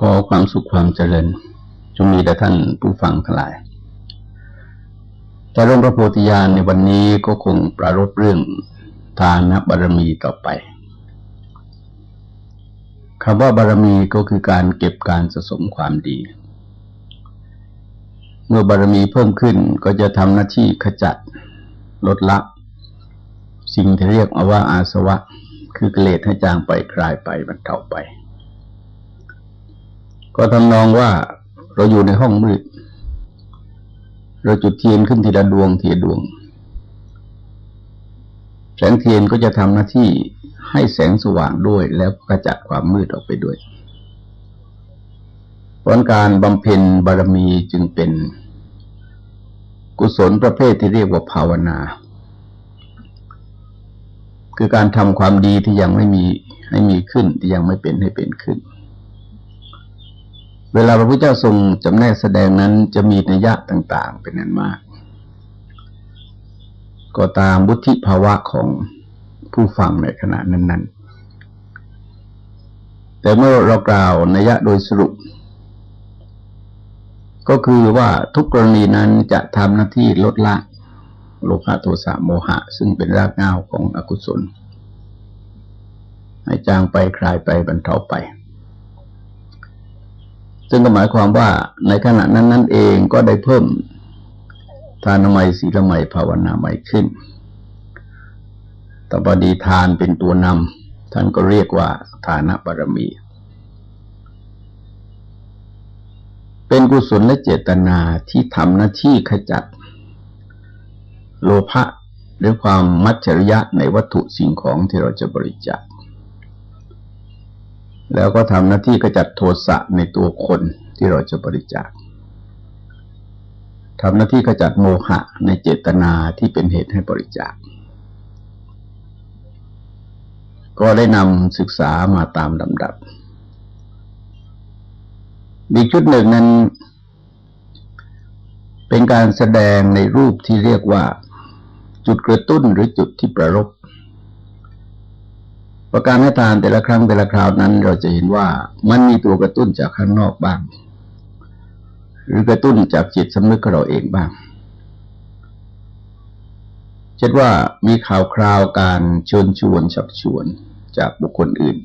ขอความสุขความเจริญจงมีแด่ท่านผู้ฟังทั้งหลาย แต่ร่มพระโพธิญาณในวันนี้ก็คงประรบเรื่องทานบารมีต่อไปคำว่าบารมีก็คือการเก็บการสะสมความดี เมื่อบารมีเพิ่มขึ้นก็จะทำหน้าที่ขจัด ลดละ สิ่งที่เรียกว่าอาสวะ คือกิเลสให้จางไปคลายไปบรรเทาไป ก็ทำนองว่าเราอยู่ในห้องมืด เราจุดเทียนขึ้นทีละดวงทีละดวง แสงเทียนก็จะทำหน้าที่ให้แสงสว่างด้วย แล้วกระจัดความมืดออกไปด้วยผลการบำเพ็ญบารมีจึงเป็นกุศลประเภทที่เรียกว่าภาวนา คือการทำความดีที่ยังไม่มีให้มีขึ้นที่ยังไม่เป็นให้เป็นขึ้น เวลาพระพุทธเจ้าทรงจำแนกแสดงนั้นจะมีนัยยะต่าง ๆ เป็นนั้นมาก ก็ตามบุธิภาวะของผู้ฟังในขณะนั้น ๆ แต่เมื่อเรากล่าวนัยยะโดยสรุป ก็คือว่าทุกกรณีนั้นจะทำหน้าที่ลดละโลภะโทสะโมหะ ซึ่งเป็นรากเหง้าของอกุศล ให้จางไปคลายไปบรรเทาไป ซึ่งก็หมายความว่าในขณะนั้นนั่นเองก็ได้เพิ่มทานไมศีลไมภาวนาไมขึ้นต่อดีทานเป็นตัวนำท่านก็เรียกว่าฐานบารมี เป็นกุศลและเจตนาที่ทำหน้าที่ขจัด โลภะหรือความมัจฉริยะในวัตถุสิ่งของที่เราจะบริจาค แล้วก็ทำหน้าที่กระจัดโทสะในตัวคนที่เราจะบริจาคทำหน้าที่กระจัดโมหะในเจตนาที่เป็นเหตุให้บริจาค ก็ได้นำศึกษามาตามลำดับอีกชุดหนึ่งนั้น เป็นการแสดงในรูปที่เรียกว่า จุดกระตุ้นหรือจุดที่ประรบ ประการให้ทานแต่ละครั้งแต่ละคราวนั้น เราจะเห็นว่ามันมีตัวกระตุ้นจากข้างนอกบ้าง หรือกระตุ้นจากจิตสำนึกของเราเองบ้าง เช่นว่ามีข่าวคราวการเชิญชวนชักชวนจากบุคคลอื่น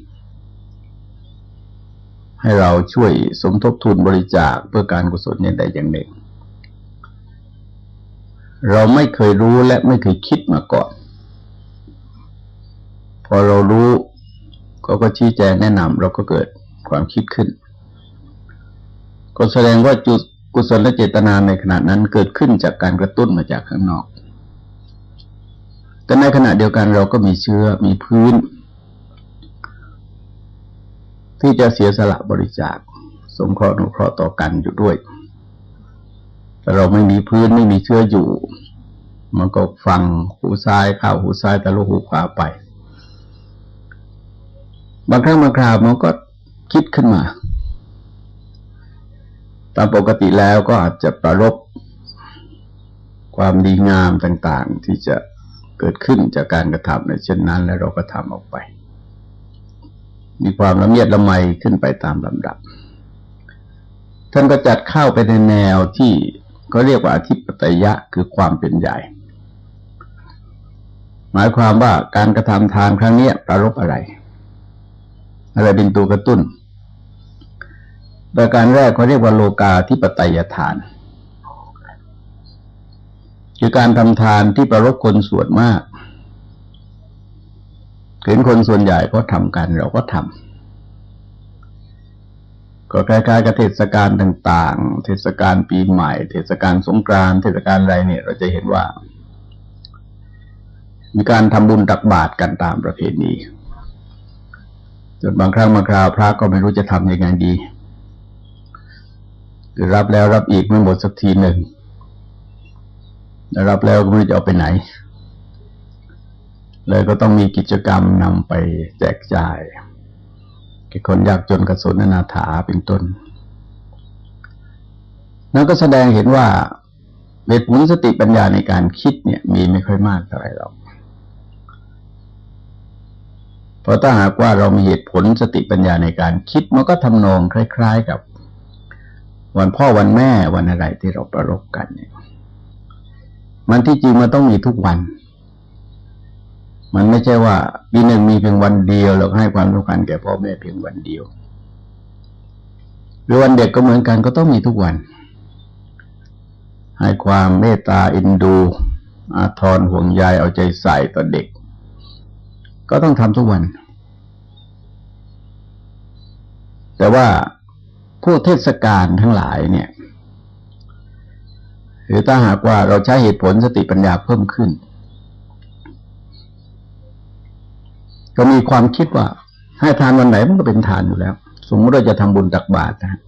ให้เราช่วยสมทบทุนบริจาคเพื่อการกุศลอย่างใดอย่างหนึ่ง เราไม่เคยรู้และไม่เคยคิดมาก่อน พอเรารู้เขาก็ชี้แจงแนะนำเราก็เกิดความคิดขึ้น ก็แสดงว่าจุดกุศลและเจตนาในขณะนั้นเกิดขึ้นจากการกระตุ้นมาจากข้างนอก แต่ในขณะเดียวกันเราก็มีเชื้อมีพื้น ที่จะเสียสละบริจาคสงเคราะห์นุเคราะห์ต่อกันอยู่ด้วย แต่เราไม่มีพื้นไม่มีเชื้ออยู่ มันก็ฟังหูซ้ายเข้าหูซ้ายต่ลูกหูขวาไป บางครั้งบางคราวมันก็คิดขึ้นมา ตามปกติแล้วก็อาจจะประรบความดีงามต่าง ๆ ที่จะเกิดขึ้นจากการกระทำในเช่นนั้น แล้วเราก็ทำออกไป มีความละเมียดละไมขึ้นไปตามลำดับ ท่านก็จัดเข้าไปในแนวที่เขาเรียกว่าอธิปไตยะคือความเป็นใหญ่ หมายความว่าการกระทำทานครั้งนี้ประรบอะไร อะไรเป็นตัวกระตุ้น ประการแรกเขาเรียกว่าโลกาธิปไตยทาน คือการทำทานที่ประรบคนส่วนมาก เห็นคนส่วนใหญ่ก็ทำกันเราก็ทำก็คล้ายๆกับเทศกาลต่างๆ เทศกาลปีใหม่ เทศกาลสงกรานต์เทศกาลอะไรเนี่ย เราจะเห็นว่า มีการทำบุญตักบาตรกันตามประเพณี จนบางครั้งบางคราวพระก็ไม่รู้จะทำยังไงดีคือรับแล้วรับอีกไม่หมดสักทีหนึ่งรับแล้วก็ไม่รู้จะเอาไปไหน เลยก็ต้องมีกิจกรรมนำไปแจกจ่ายแก่คนยากจนกระสุนนาถาเป็นต้น นั่นก็แสดงเห็นว่าเวทผลสติปัญญาในการคิดเนี่ย มีไม่ค่อยมากเท่าไหร่หรอกพ ราะถ้าหากว่าเรามีเหตุผลสติปัญญาในการคิดมันก็ทำนองคล้าย ๆ กับ วันพ่อวันแม่วันอะไรที่เราประรบกันเนี่ย มันที่จริงมันต้องมีทุกวัน มันไม่ใช่ว่าปีหนึ่งมีเพียงวันเดียวเราให้ความสำคัญแก่พ่อแม่เพียงวันเดียว หรือวันเด็กก็เหมือนกันก็ต้องมีทุกวัน ให้ความเมตตาอินดู อาทรห่วงใยเอาใจใส่ต่อเด็ก ก็ต้องทำทุกวัน แต่ว่าพวกเทศกาลทั้งหลายเนี่ย หรือถ้าหากว่าเราใช้เหตุผลสติปัญญาเพิ่มขึ้น ก็มีความคิดว่า ให้ทานวันไหนมันก็เป็นทานอยู่แล้ว สมมติเราจะทำบุญตักบาตรนะ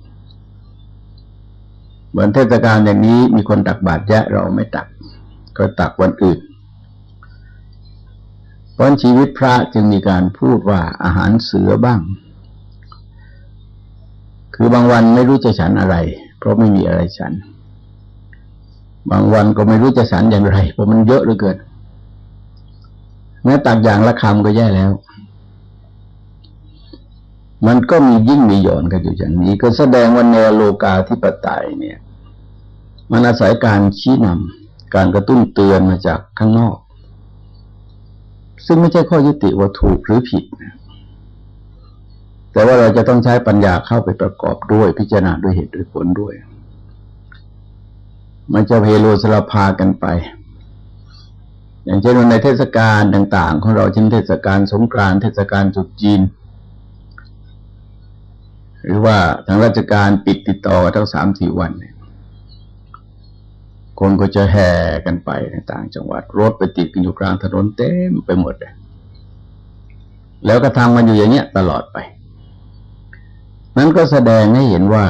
วันเทศกาลอย่างนี้มีคนตักบาตรแยอะเราไม่ตัก ก็ตักวันอื่น ราะชีวิตพระจึงมีการพูดว่าอาหารเสือบ้าง คือบางวันไม่รู้จะฉันอะไร เพราะไม่มีอะไรฉัน บางวันก็ไม่รู้จะฉันอย่างไร เพราะมันเยอะเหลือเกินแม้ตักอย่างละคำก็แย่แล้ว มันก็มียิ่งมีหย่อนกันอยู่อย่างนี้ ก็แสดงว่าแนวโลกาธิปไตยเนี่ย มันอาศัยการชี้นำการกระตุ้นเตือนมาจากข้างนอก ซึ่งไม่ใช่ข้อยุติว่าถูกหรือผิด แต่ว่าเราจะต้องใช้ปัญญาเข้าไปประกอบด้วยพิจารณาด้วยเหตุด้วยผลด้วย มันจะเพโลสลพากันไป อย่างเช่นวันในเทศกาลต่าง ๆ ของเราเช่นเทศกาลสงกรานต์เทศกาลจุดจีน หรือว่าทางราชการปิดติดต่อทั้งสามสี่วันเนี่ย คนก็จะแห่กันไปในต่างจังหวัดรถไปติดกันอยู่กลางถนนเต็มไปหมดเลยแล้วก็ทำมันอยู่อย่างเงี้ยตลอดไป นั้นก็แสดงให้เห็นว่า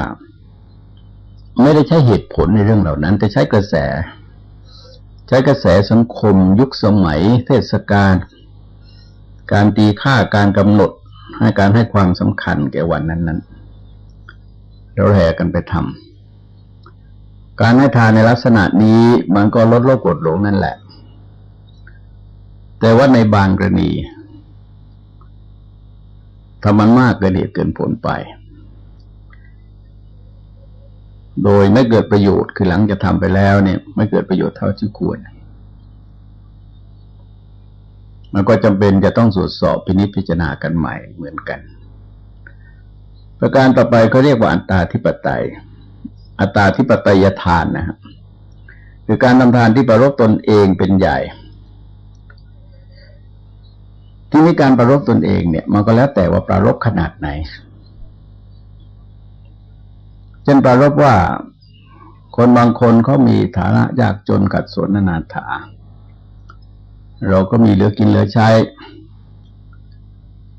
ไม่ได้ใช้เหตุผลในเรื่องเหล่านั้น แต่ใช้กระแส ใช้กระแสสังคม ยุคสมัย เทศกาลการตีค่าการกำหนดให้การให้ความสำคัญแก่วันนั้นๆเราแห่กันไปทำ การให้ทานในลักษณะนี้มันก็ลดโลกกดหลงนั่นแหละ แต่ว่าในบางกรณีถ้ามันมากเกินเหตุเกินผลไป โดยไม่เกิดประโยชน์คือหลังจะทำไปแล้วเนี่ย ไม่เกิดประโยชน์เท่าที่ควร มันก็จำเป็นจะต้องตรวจสอบพินิจพิจารณากันใหม่เหมือนกัน ประการต่อไปเขาเรียกว่าอัตตาธิปไตย อัตตาธิปไตยทานนะครับคือการทำทานที่ประรบตนเองเป็นใหญ่ ที่นี้การประรบตนเองเนี่ย มันก็แล้วแต่ว่าประรบขนาดไหนเช่นประรบว่าคนบางคนเขามีฐานะยากจนขัดสนนานาถา เราก็มีเหลือกินเหลือใช้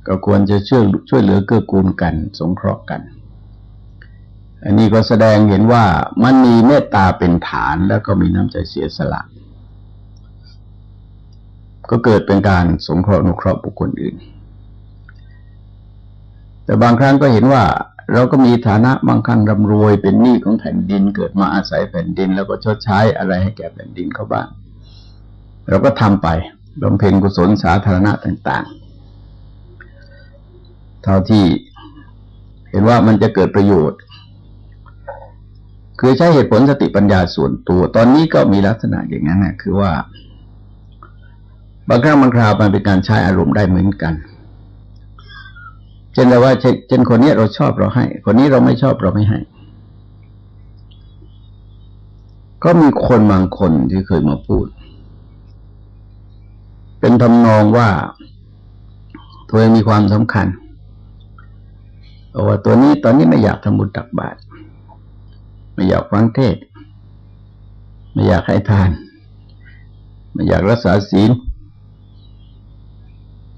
ก็ควรจะช่วยช่วยเหลือเกื้อกูลกัน สงเคราะห์กัน อันนี้ก็แสดงเห็นว่ามันมีเมตตาเป็นฐานแล้วก็มีน้ำใจเสียสละ ก็เกิดเป็นการสงเคราะห์นุเคราะห์บุคคลอื่น แต่บางครั้งก็เห็นว่าเราก็มีฐานะบางครั้งร่ำรวยเป็นหนี้ของแผ่นดิน เกิดมาอาศัยแผ่นดิน แล้วก็ชดใช้อะไรให้แก่แผ่นดินเขาบ้าง เราก็ทำไปบำเพ็ญกุศลสาธารณะต่าง ๆ เท่าที่เห็นว่ามันจะเกิดประโยชน์ คือใช้เหตุผลสติปัญญาส่วนตัว ตอนนี้ก็มีลักษณะอย่างนั้นนะคือว่า บางครั้งบางคราวมันเป็นการใช้อารมณ์ได้เหมือนกัน เช่นเราว่าเช่นคนนี้เราชอบเราให้ คนนี้เราไม่ชอบเราไม่ให้ ก็มีคนบางคนที่เคยมาพูด เป็นทำนองว่าตัวเองมีความสำคัญว่าตัวนี้ตอนนี้ไม่อยากทำบุญตักบาตร ไม่อยากฟังเทศ ไม่อยากให้ทาน ไม่อยากรักษาศีล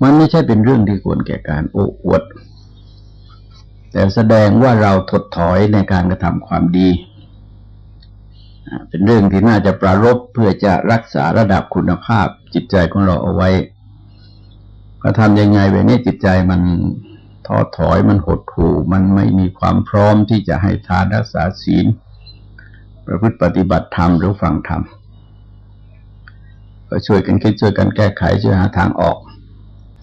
มันไม่ใช่เป็นเรื่องที่ควรแก่การโอ้อวด แต่แสดงว่าเราถดถอยในการกระทำความดี เป็นเรื่องที่น่าจะปรารบเพื่อจะรักษาระดับคุณภาพจิตใจของเราเอาไว้ก็ทำยังไงแบบนี้จิตใจมันท้อถอยมันหดหู่มันไม่มีความพร้อมที่จะให้ทานรักษาศีล ประพฤติปฏิบัติธรรมหรือฟังธรรมก็ช่วยกันคิดช่วยกันแก้ไขช่วยหาทางออก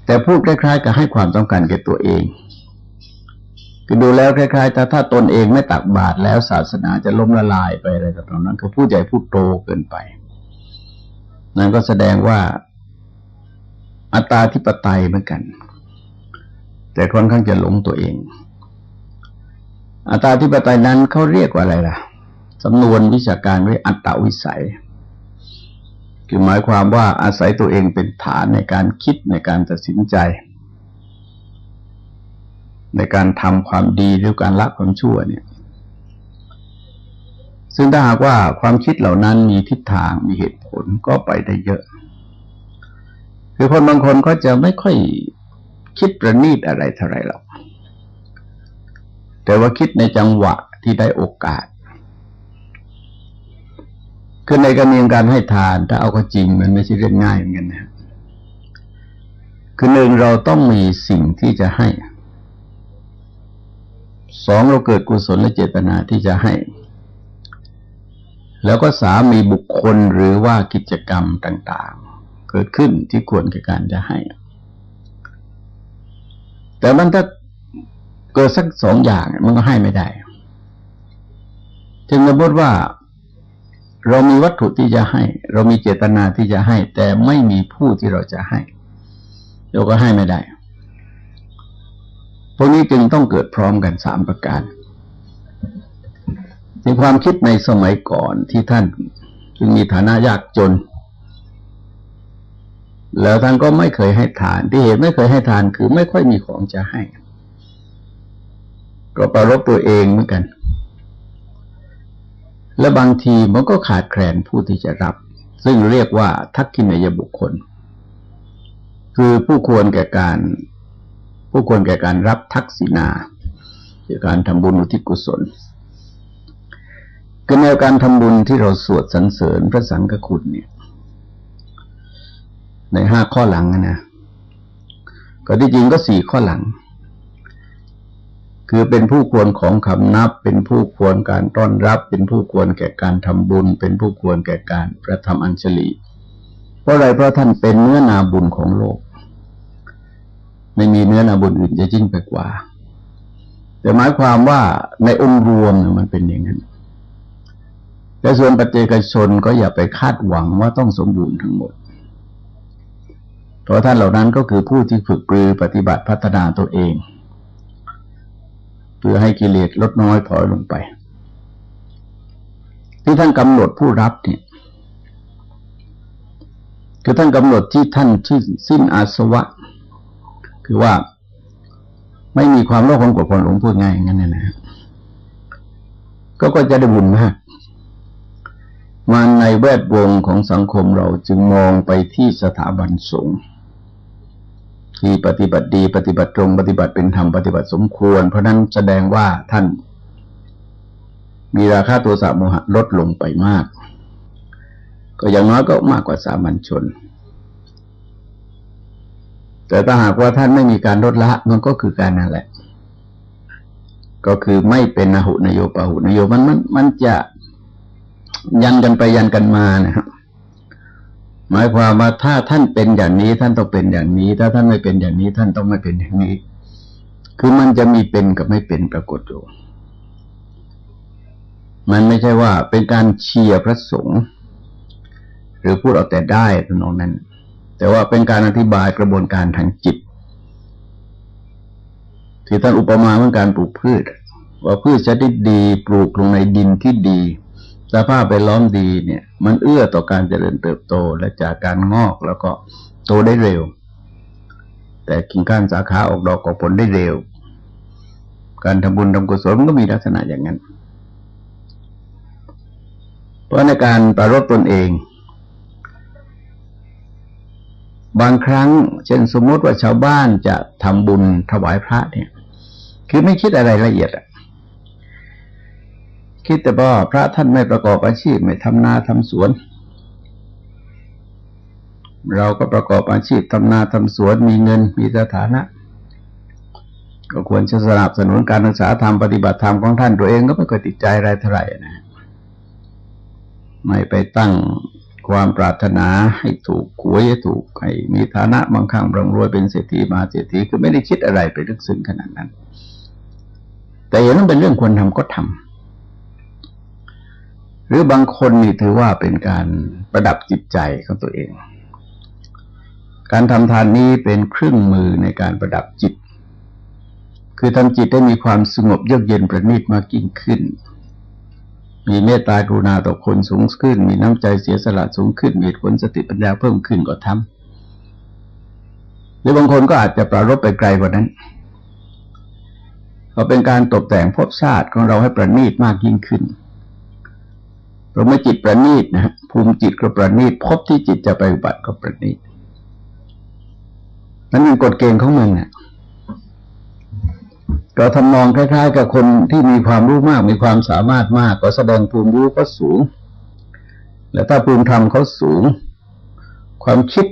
แต่พูดคล้ายๆกับให้ความต้องการแก่ตัวเองคือดูแล้วคล้ายๆแต่ถ้าตนเองไม่ตักบาตรแล้วศาสนาจะล้มละลายไปอะไรต่างๆนั้นคือพูดใหญ่พูดโตเกินไป นั่นก็แสดงว่าอัตตาธิปไตยเหมือนกัน แต่ค่อนข้างจะหลงตัวเองอัตตาธิปไตยนั้นเขาเรียกว่าอะไรล่ะ สำนวนวิชาการเรียกอัตตวิสัย คือหมายความว่าอาศัยตัวเองเป็นฐานในการคิดในการตัดสินใจ ในการทำความดีหรือการละความชั่วเนี่ย ซึ่งถ้าหากว่าความคิดเหล่านั้นมีทิศทางมีเหตุผลก็ไปได้เยอะ คือคนบางคนก็จะไม่ค่อยคิดประณีตอะไรเท่าไรหรอกแต่ว่าคิดในจังหวะที่ได้โอกาส คือในกรเรียนการให้ทานถ้าเอาก็จริงมันไม่ใช่เรื่องง่ายเหมือนกันนะคือหนึ่งเราต้องมีสิ่งที่จะให้ สองเราเกิดกุศลและเจตนาที่จะให้ แล้วก็สามีบุคคลหรือว่ากิจกรรมต่าง ๆ เกิดขึ้นที่ควรแก่การจะให้ แต่มันถ้าเกิดสักสองอย่างมันก็ให้ไม่ได้จึงสมมติว่า เรามีวัตถุที่จะให้ เรามีเจตนาที่จะให้ แต่ไม่มีผู้ที่เราจะให้เราก็ให้ไม่ได้พวกนี้จึงต้องเกิดพร้อมกันสามประการในความคิดในสมัยก่อนที่ท่านจึงมีฐานะยากจน แล้วท่านก็ไม่เคยให้ทาน ที่เหตุไม่เคยให้ทานคือไม่ค่อยมีของจะให้ ก็ประรบตัวเองเหมือนกัน และบางทีมันก็ขาดแคลนผู้ที่จะรับ ซึ่งเรียกว่าทักขินยบุคคล คือผู้ควรแก่การ ผู้ควรแก่การรับทักษิณาคือการทำบุญอุทิศกุศลคือแนวการทำบุญที่เราสวดสรรเสริญพระสังฆคุณเนี่ย ในห้าข้อหลังนะก็ที่จริงก็สี่ข้อหลัง คือเป็นผู้ควรของคำนับ เป็นผู้ควรการต้อนรับ เป็นผู้ควรแก่การทำบุญ เป็นผู้ควรแก่การประทำอัญชลีเพราะอะไรเพราะท่านเป็นเนื้อนาบุญของโลก ไม่มีเนื้อนาบุญอื่นจะยิ่งไปกว่า แต่หมายความว่าในองค์รวมมันเป็นอย่างนั้นแต่ส่วนปัจเจกชนก็อย่าไปคาดหวังว่าต้องสมบูรณ์ทั้งหมด เพราะท่านเหล่านั้นก็คือผู้ที่ฝึกปรือปฏิบัติพัฒนาตัวเอง เพื่อให้กิเลสลดน้อยถอยลงไป ที่ท่านกำหนดผู้รับเนี่ย คือท่านกำหนดที่ท่านที่สิ้นอาสวะ คือว่าไม่มีความโลภความโกรธความหลงพูดง่ายอย่างนั้นนะก็ก็จะได้บุญมากมาในแวดวงของสังคมเราจึงมองไปที่สถาบันสงฆ์ ที่ปฏิบัติดีปฏิบัติตรง ปฏิบัติเป็นธรรมปฏิบัติสมควร เพราะนั้นแสดงว่าท่าน มีราคาตัวสาโมหะลดลงไปมาก ก็อย่างน้อยก็มากกว่าสามัญชน แต่ถ้าหากว่าท่านไม่มีการลดละมันก็คือการนั่นแหละ ก็คือไม่เป็นนหุนโยปหุนโยมันมันมันจะยันกันไปยันกันมานะครับ หมายความว่าถ้าท่านเป็นอย่างนี้ ท่านต้องเป็นอย่างนี้ ถ้าท่านไม่เป็นอย่างนี้ ท่านต้องไม่เป็นอย่างนี้ คือมันจะมีเป็นกับไม่เป็นปรากฏอยู่มันไม่ใช่ว่าเป็นการเชียร์พระสงฆ์หรือพูดเอาแต่ได้ตรงนั้น แต่ว่าเป็นการอธิบายกระบวนการทางจิต ที่ท่านอุปมาเหมือนการปลูกพืช ว่าพืชชนิดดีปลูกลงในดินที่ดีสภาพไปล้อมดีเนี่ย มันเอื้อต่อการเจริญเติบโตและจากการงอกแล้วก็โตได้เร็ว แต่กิ่งก้านสาขาออกดอกออกผลได้เร็ว การทำบุญทำกุศลก็มีลักษณะอย่างนั้น เพราะในการประรบตนเอง บางครั้ง เช่นสมมติว่าชาวบ้านจะทำบุญถวายพระเนี่ย คือไม่คิดอะไรละเอียดอะ คิดแต่ว่าพระท่านไม่ประกอบอาชีพไม่ทำนาทำสวน เราก็ประกอบอาชีพทำนาทำสวนมีเงินมีสถานะ ก็ควรจะสนับสนุนการศึกษาธรรมปฏิบัติธรรมของท่านตัวเองก็ไม่เคยติดใจอะไรเท่าไหร่นะไม่ไปตั้งความปรารถนาให้ถูกหวยให้ถูกให้มีฐานะบางครั้งร่ำรวยเป็นเศรษฐีมาเศรษฐีคือไม่ได้คิดอะไรไปลึกซึ้งขนาดนั้น แต่เห็นว่าเป็นเรื่องควรทำก็ทำ หรือบางคนนี่ถือว่าเป็นการประดับจิตใจของตัวเอง การทำทานนี้เป็นเครื่องมือในการประดับจิต คือทำจิตได้มีความสงบเยือกเย็นประณีตมากยิ่งขึ้น มีเมตตากรุณาต่อคนสูงขึ้น มีน้ำใจเสียสละสูงขึ้น มีผลสติปัญญาเพิ่มขึ้นก็ทำหรือบางคนก็อาจจะประรบไปไกลกว่านั้นก็เป็นการตกแต่งภพชาติของเราให้ประณีตมากยิ่งขึ้น เราไม่จิตประณีตนะภูมิจิตก็ประณีตพบที่จิตจะไปอุบัติก็ประณีตนั่นเป็นกฎเกณฑ์ของมันเนี่ยก็ทำนองคล้าย ๆ กับคนที่มีความรู้มาก มีความสามารถมาก ก็แสดงภูมิรู้ก็สูง และถ้าภูมิธรรมเขาสูง ความคิด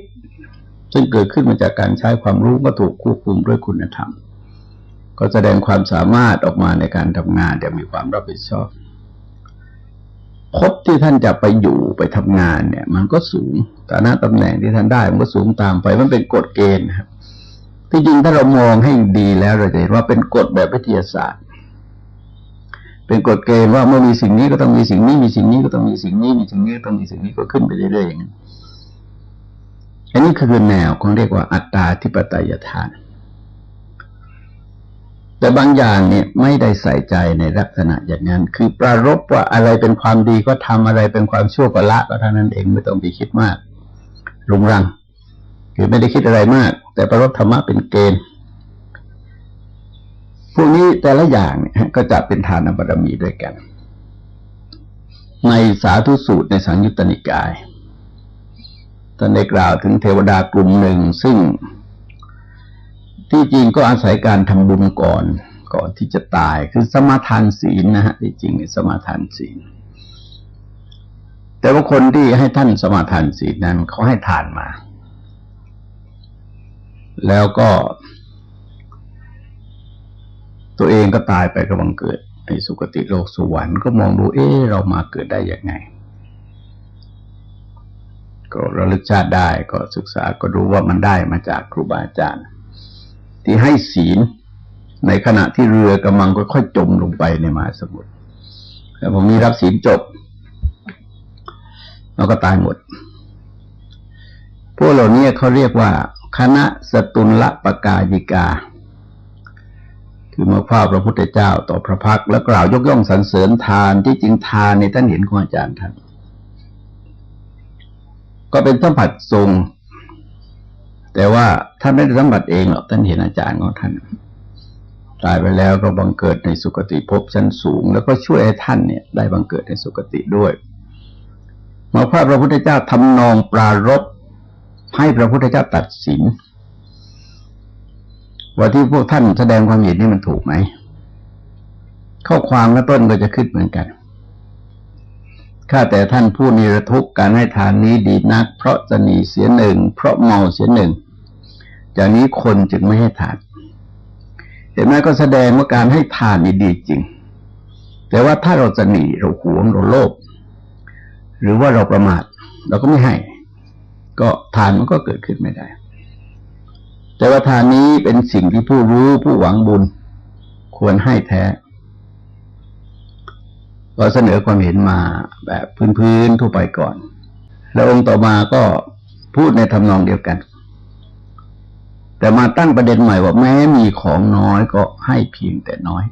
ซึ่งเกิดขึ้นมาจากการใช้ความรู้ก็ถูกควบคุมด้วยคุณธรรม ก็แสดงความสามารถออกมาในการทำงานอย่างมีความรับผิดชอบ พบที่ท่านจะไปอยู่ไปทำงานเนี่ย มันก็สูงฐานะตำแหน่งที่ท่านได้มันก็สูงตามไปมันเป็นกฎเกณฑ์ครับที่จริงถ้าเรามองให้ดีแล้วเราจะเห็นว่าเป็นกฎแบบวิทยาศาสตร์ เป็นกฎเกณฑ์ว่าเมื่อมีสิ่งนี้ก็ต้องมีสิ่งนี้ มีสิ่งนี้ก็ต้องมีสิ่งนี้มีสิ่งนี้ก็ต้องมีสิ่งนี้ก็ขึ้นไปเรื่อยๆอย่างนี้อันนี้คือแนวของเรียกว่าอัตตาธิปไตยทาน แต่บางอย่างเนี่ยไม่ได้ใส่ใจในลักษณะอย่างนั้น คือประรบว่าอะไรเป็นความดีก็ทำอะไรเป็นความชั่วก็ละก็เท่านั้นเองไม่ต้องไปคิดมากรุงรัง คือไม่ได้คิดอะไรมาก แต่ประรบธรรมะเป็นเกณฑ์พวกนี้แต่ละอย่างเนี่ยก็จะเป็นทานบารมีด้วยกัน ในสาธุสูตรในสังยุตตนิกายท่านได้กล่าวถึงเทวดากลุ่มหนึ่งซึ่ง ที่จริงก็อาศัยการทำบุญก่อนก่อนที่จะตายคือสมาทานศีลนะฮะที่จริงสมาทานศีล แต่ว่าคนที่ให้ท่านสมาทานศีลนั้นเขาให้ทานมา แล้วก็ ตัวเองก็ตายไปกำลังเกิดในสุคติโลกสวรรค์ก็มองดูเอ๊เรามาเกิดได้ยังไง ก็ระลึกชาติได้ก็ศึกษาก็รู้ว่ามันได้มาจากครูบาอาจารย์ ที่ให้ศีล ในขณะที่เรือกำลังค่อยๆจมลงไปในมหาสมุทรแล้วผมมีรับศีลจบแล้วก็ตายหมด พวกเหล่านี้เขาเรียกว่า คณะสตุลละปกายิกา คือมาพาพระพุทธเจ้าต่อพระพักแล้วกล่าวยกย่องสรรเสริญทานที่จริงทานในท่านเห็นของอาจารย์ท่านก็เป็นสัมผัสทรง แต่ว่าท่านไม่ได้สัมผัสเองหรอกท่านเห็นอาจารย์ของท่านตายไปแล้วก็บังเกิดในสุคติภพชั้นสูง แล้วก็ช่วยให้ท่านเนี่ย ได้บังเกิดในสุคติด้วยมาพระพระพุทธเจ้าทำนองปรารบให้พระพุทธเจ้าตัดสิน ว่าที่พวกท่านแสดงความเห็นนี่มันถูกไหมข้อความและต้นก็จะขึ้นเหมือนกัน ข้าแต่ท่านผู้นิรทุกการให้ทานนี้ดีนัก เพราะจะหนีเสียหนึ่ง เพราะเมาเสียหนึ่งจากนี้คนจึงไม่ให้ทาน เห็นไหมก็แสดงว่าการให้ทานนี่ดีจริง แต่ว่าถ้าเราจะหนีเราหวงเราโลภหรือว่าเราประมาทเราก็ไม่ให้ ก็ทานมันก็เกิดขึ้นไม่ได้ แต่ว่าทานนี้เป็นสิ่งที่ผู้รู้ผู้หวังบุญ ควรให้แท้ ก็เสนอความเห็นมาแบบพื้นๆทั่วไปก่อน แล้วองค์ต่อมาก็พูดในทำนองเดียวกัน แต่มาตั้งประเด็นใหม่ว่าแม้มีของน้อยก็ให้เพียงแต่น้อย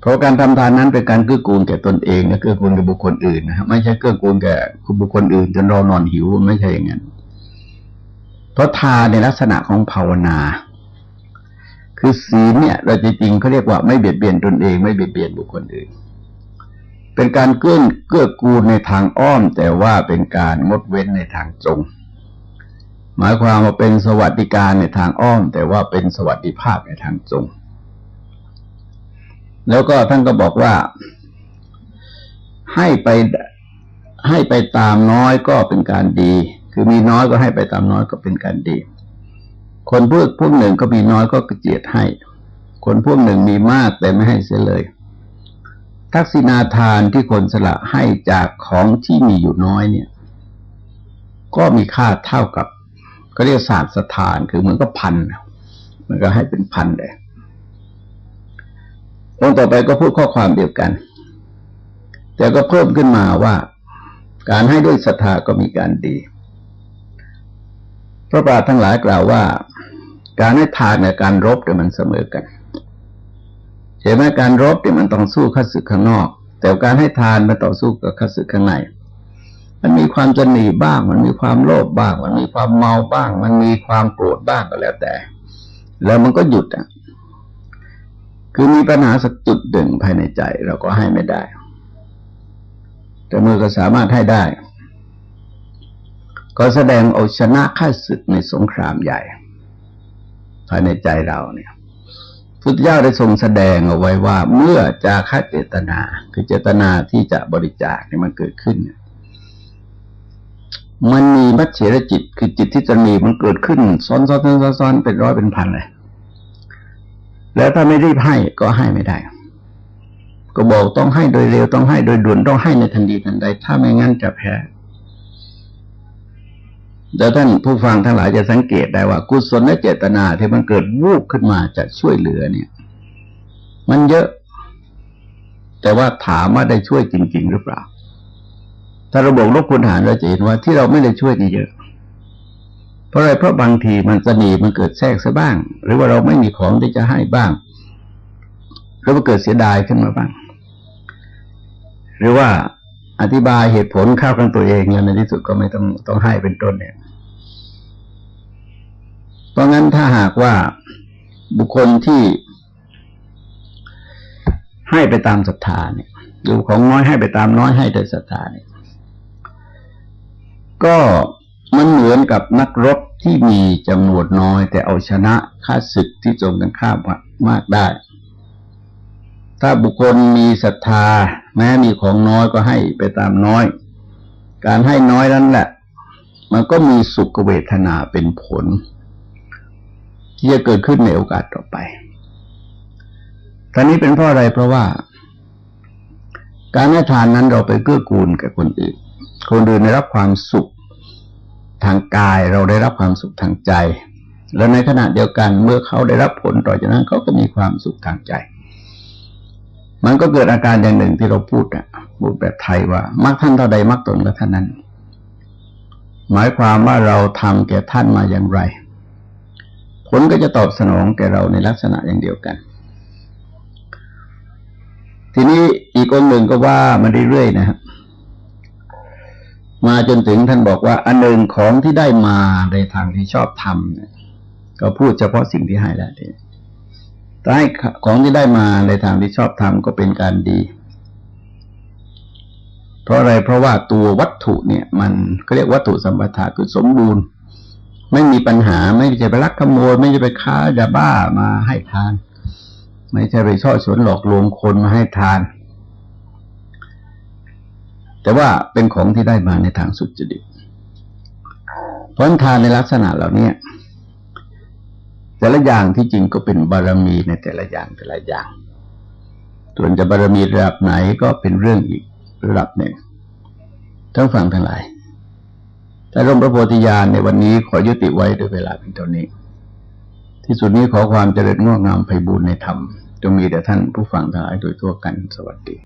เพราะการทำทานนั้นเป็นการเกื้อกูลแก่ตนเองและเกื้อกูลแก่บุคคลอื่นนะครับไม่ใช่เกื้อกูลแก่บุคคลอื่นจนรอนอนหิวไม่ใช่อย่างนั้นเพราะทานในลักษณะของภาวนา คือศีลเนี่ย เราจริงๆเขาเรียกว่าไม่เบียดเบียนตนเองไม่เบียดเบียนบุคคลอื่น เป็นการเกื้อเกื้อกูลในทางอ้อม แต่ว่าเป็นการงดเว้นในทางตรง หมายความว่าเป็นสวัสดิการในทางอ้อม แต่ว่าเป็นสวัสดิภาพในทางตรง แล้วก็ท่านก็บอกว่า ให้ไปให้ไปตามน้อยก็เป็นการดี คือมีน้อยก็ให้ไปตามน้อยก็เป็นการดี คนพวกพวกหนึ่งก็มีน้อยก็กระเจียดให้ คนพวกหนึ่งมีมากแต่ไม่ให้เสียเลย ทักษิณาทานที่คนสละให้จากของที่มีอยู่น้อยเนี่ย ก็มีค่าเท่ากับก็เรียกศาสตร์สถานคือเหมือนก็พันมันก็ให้เป็นพันเลยตรงต่อไปก็พูดข้อความเดียวกัน แต่ก็เพิ่มขึ้นมาว่า การให้ด้วยศรัทธาก็มีการดี พระปราชญ์ทั้งหลายกล่าวว่า การให้ทานกับการรบเนี่ยมันเสมอกันเห็นไหมการรบเนี่ยมันต้องสู้ข้าศึกข้างนอก แต่การให้ทานมันต่อสู้กับข้าศึกข้างในมันมีความจะหนีบ้าง มันมีความโลภบ้าง มันมีความเมาบ้าง มันมีความโกรธบ้างก็แล้วแต่ แล้วมันก็หยุดอะคือมีปัญหาสักจุดหนึ่งภายในใจเราก็ให้ไม่ได้ แต่มือก็สามารถให้ได้ ก็แสดงเอาชนะข้าศึกในสงครามใหญ่ ภายในใจเราเนี่ยพุทธเจ้าได้ทรงแสดงเอาไว้ว่า เมื่อจาคาเจตนา คือเจตนาที่จะบริจาคเนี่ยมันเกิดขึ้นเนี่ยมันมีมัจเฉรจิต คือจิตที่จะมีมันเกิดขึ้น ซ้อนซ้อนซ้อนซ้อนเป็นร้อยเป็นพันเลย แล้วถ้าไม่รีบให้ก็ให้ไม่ได้ ก็บอกต้องให้โดยเร็วต้องให้โดยด่วนต้องให้ในทันทีทันใด ถ้าไม่งั้นจะแพ้ แล้วท่านผู้ฟังทั้งหลายจะสังเกตได้ว่า กุศลและเจตนาที่มันเกิดวูบขึ้นมาจะช่วยเหลือเนี่ย มันเยอะ แต่ว่าถามว่าได้ช่วยจริง ๆ หรือเปล่า ถ้าราบอกลบคุณหารเราจะเห็นว่าที่เราไม่ได้ช่วยนี่เยอะ เพราะอะไรเพราะบางทีมันสนีมันเกิดแทรกซะบ้าง หรือว่าเราไม่มีของที่จะให้บ้างหรือว่าเกิดเสียดายขึ้นมาบ้าง หรือว่า อธิบายเหตุผลเข้ากันตัวเองแล้วในที่สุดก็ไม่ต้องต้องให้เป็นต้นเนี่ย เพราะงั้นถ้าหากว่าบุคคลที่ให้ไปตามศรัทธาเนี่ยดูของน้อยให้ไปตามน้อยให้โดยศรัทธาเนี่ย ก็มันเหมือนกับนักรบที่มีจำนวนน้อย แต่เอาชนะข้าศึกที่จงกันข้ามมากได้ ถ้าบุคคลมีศรัทธา แม้มีของน้อยก็ให้ไปตามน้อย การให้น้อยนั้นแหละ มันก็มีสุขเวทนาเป็นผล ที่จะเกิดขึ้นในโอกาสต่อไปท่านี้เป็นเพราะอะไรเพราะว่า การให้ทานนั้นเราไปเกื้อกูลกับคนอื่น คนอื่นได้รับความสุขทางกายเราได้รับความสุขทางใจ แล้วในขณะเดียวกันเมื่อเขาได้รับผลต่อจากนั้นเขาก็มีความสุขทางใจ มันก็เกิดอาการอย่างหนึ่งที่เราพูดอะพูดแบบไทยว่ามักท่านเท่าใดมักตนก็เท่านั้น หมายความว่าเราทำแก่ท่านมาอย่างไร ผลก็จะตอบสนองแก่เราในลักษณะอย่างเดียวกัน ทีนี้อีกองหนึ่งก็ว่ามาเรื่อยๆนะครับมาจนถึงท่านบอกว่า อันหนึ่งของที่ได้มาในทางที่ชอบทำเนี่ยก็พูดเฉพาะสิ่งที่ให้แล้วดี แต่ให้ของที่ได้มาในทางที่ชอบทำก็เป็นการดี เพราะอะไรเพราะว่าตัววัตถุเนี่ย มันก็เรียกวัตถุสัมปทาคือสมบูรณ์ ไม่มีปัญหาไม่ใช่ไปลักขโมย ไม่ใช่ไปค้ายาบ้ามาให้ทาน ไม่ใช่ไปช่อฉนหลอกลวงคนมาให้ทาน แต่ว่าเป็นของที่ได้มาในทางสุจริตเพราะทานในลักษณะเหล่านี้ แต่ละอย่างที่จริงก็เป็นบารมีในแต่ละอย่างแต่ละอย่าง ส่วนจะบารมีระดับไหนก็เป็นเรื่องอีกระดับหนึ่งทั้งฟังทั้งหลายแต่ร่มพระโพธิญาณในวันนี้ขอยุติไว้ด้วยเวลาเพียงเท่านี้ ที่สุดนี้ขอความเจริญงอกงามไพบูรณ์ในธรรมจงมีแด่ท่านผู้ฟังทั้งหลายโดยทั่วกันสวัสดี